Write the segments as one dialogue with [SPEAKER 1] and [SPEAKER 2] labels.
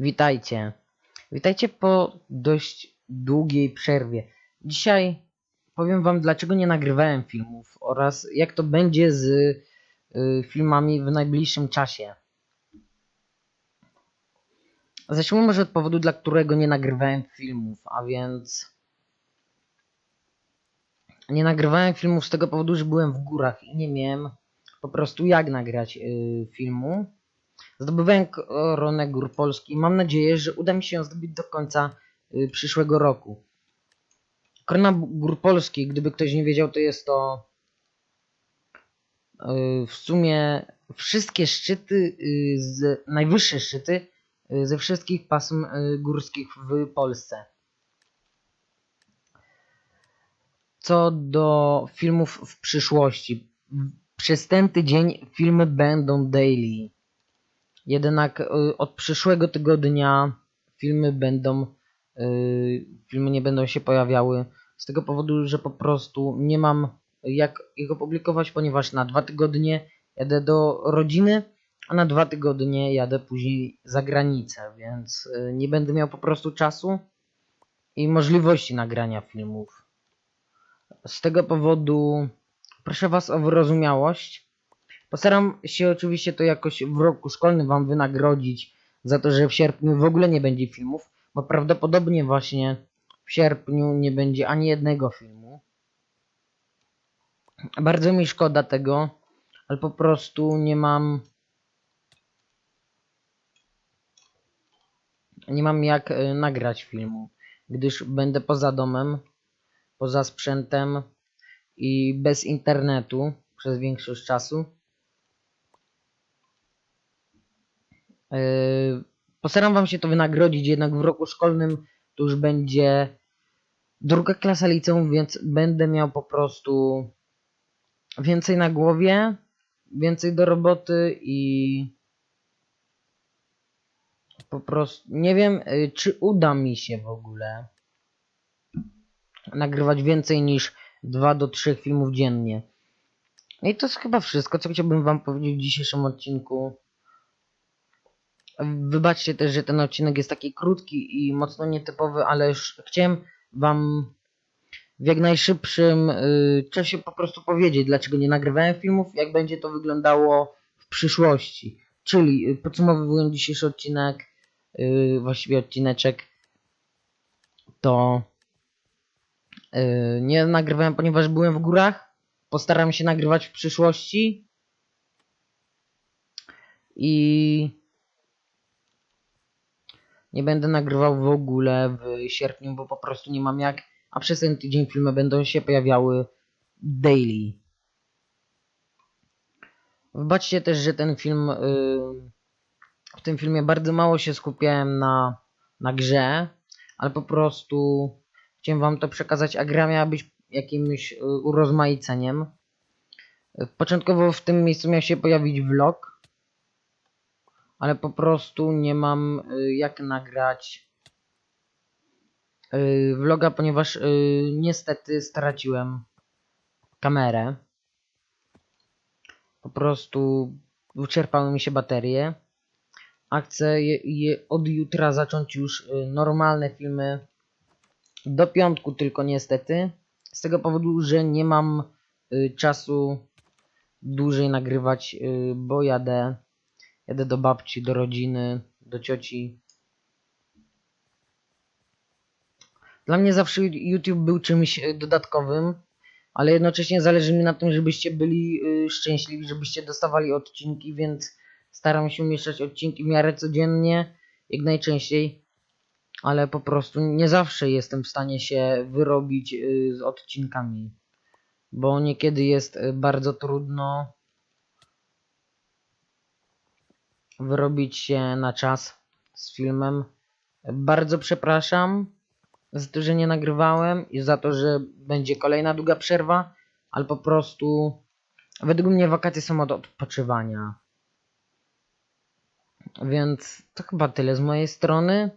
[SPEAKER 1] Witajcie. Witajcie po dość długiej przerwie. Dzisiaj powiem wam dlaczego nie nagrywałem filmów oraz jak to będzie z y, filmami w najbliższym czasie. Zacznijmy może od powodu, dla którego nie nagrywałem filmów, a więc nie nagrywałem filmów z tego powodu, że byłem w górach i nie miałem po prostu jak nagrać y, filmu. Zdobywałem koronę gór Polski i mam nadzieję, że uda mi się ją zdobyć do końca y, przyszłego roku. Korona gór Polski, gdyby ktoś nie wiedział, to jest to y, w sumie wszystkie szczyty, y, z, najwyższe szczyty ze wszystkich pasm górskich w Polsce. Co do filmów w przyszłości. Przez ten tydzień filmy będą daily. Jednak y, od przyszłego tygodnia filmy będą y, filmy nie będą się pojawiały z tego powodu, że po prostu nie mam jak ich opublikować, ponieważ na dwa tygodnie jadę do rodziny, a na dwa tygodnie jadę później za granicę, więc y, nie będę miał po prostu czasu i możliwości nagrania filmów. Z tego powodu proszę Was o wyrozumiałość. Postaram się oczywiście to jakoś w roku szkolnym Wam wynagrodzić za to, że w sierpniu w ogóle nie będzie filmów, bo prawdopodobnie właśnie w sierpniu nie będzie ani jednego filmu. Bardzo mi szkoda tego, ale po prostu nie mam. Nie mam jak y, nagrać filmu, gdyż będę poza domem, poza sprzętem i bez internetu przez większość czasu. Postaram wam się to wynagrodzić, jednak w roku szkolnym to już będzie druga klasa liceum, więc będę miał po prostu więcej na głowie, więcej do roboty i po prostu nie wiem, yy, czy uda mi się w ogóle nagrywać więcej niż 2 do 3 filmów dziennie. I to jest chyba wszystko, co chciałbym wam powiedzieć w dzisiejszym odcinku. Wybaczcie też, że ten odcinek jest taki krótki i mocno nietypowy, ale już chciałem wam w jak najszybszym y, czasie po prostu powiedzieć, dlaczego nie nagrywałem filmów, jak będzie to wyglądało w przyszłości. Czyli y, podsumowując dzisiejszy odcinek, y, właściwie odcineczek, to nie nagrywałem, ponieważ byłem w górach. Postaram się nagrywać w przyszłości. I nie będę nagrywał w ogóle w sierpniu, bo po prostu nie mam jak, a przez ten tydzień filmy będą się pojawiały daily. Wybaczcie też, że ten film, yy, w tym filmie bardzo mało się skupiałem na, na grze, ale po prostu chciałem wam to przekazać, a gra miała być jakimś yy, urozmaiceniem. Początkowo w tym miejscu miał się pojawić vlog, ale po prostu nie mam y, jak nagrać y, vloga, ponieważ y, niestety straciłem kamerę. Po prostu wyczerpały mi się baterie. A chcę je, je od jutra zacząć już normalne filmy. Do piątku tylko niestety. Z tego powodu, że nie mam czasu dłużej nagrywać, bo jadę Jadę do babci, do rodziny, do cioci. Dla mnie zawsze YouTube był czymś e, dodatkowym, ale jednocześnie zależy mi na tym, żebyście byli y, szczęśliwi, żebyście dostawali odcinki, więc staram się umieszczać odcinki w miarę codziennie, jak najczęściej, ale po prostu nie zawsze jestem w stanie się wyrobić y, z odcinkami, bo niekiedy jest bardzo trudno wyrobić się na czas z filmem. Bardzo przepraszam za to, że nie nagrywałem i za to, że będzie kolejna długa przerwa, ale po prostu według mnie wakacje są od odpoczywania. Więc to chyba tyle z mojej strony.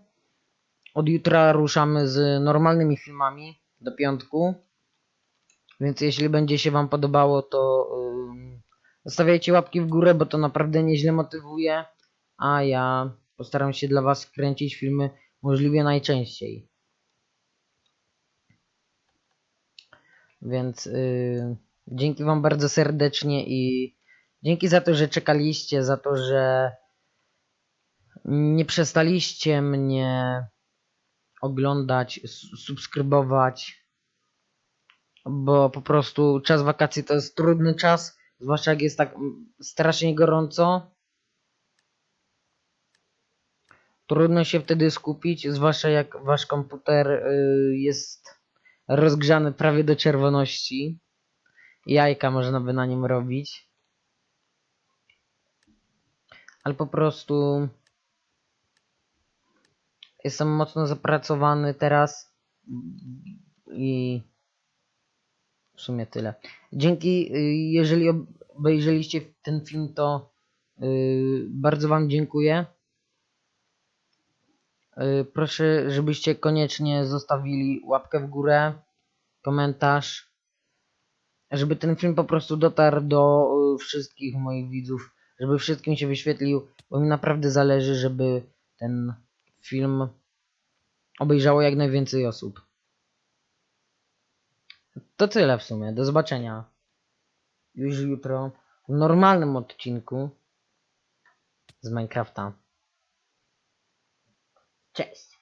[SPEAKER 1] Od jutra ruszamy z normalnymi filmami do piątku. Więc jeśli będzie się Wam podobało, to ym, zostawiajcie łapki w górę, bo to naprawdę nieźle motywuje. A ja Postaram się dla Was kręcić filmy możliwie najczęściej. Więc yy, dzięki Wam bardzo serdecznie i dzięki za to, że czekaliście, za to, że nie przestaliście mnie oglądać, subskrybować, bo po prostu czas wakacji to jest trudny czas, zwłaszcza jak jest tak strasznie gorąco. Trudno się wtedy skupić, zwłaszcza jak wasz komputer y, jest rozgrzany prawie do czerwoności. Jajka można by na nim robić. Ale po prostu jestem mocno zapracowany teraz i w sumie tyle. Dzięki, y, jeżeli ob- obejrzeliście ten film, to y, bardzo Wam dziękuję. Y, Proszę, żebyście koniecznie zostawili łapkę w górę, komentarz, żeby ten film po prostu dotarł do wszystkich moich widzów, żeby wszystkim się wyświetlił, bo mi naprawdę zależy, żeby ten film obejrzało jak najwięcej osób. To tyle w sumie. Do zobaczenia już jutro w normalnym odcinku z Minecrafta. Cześć!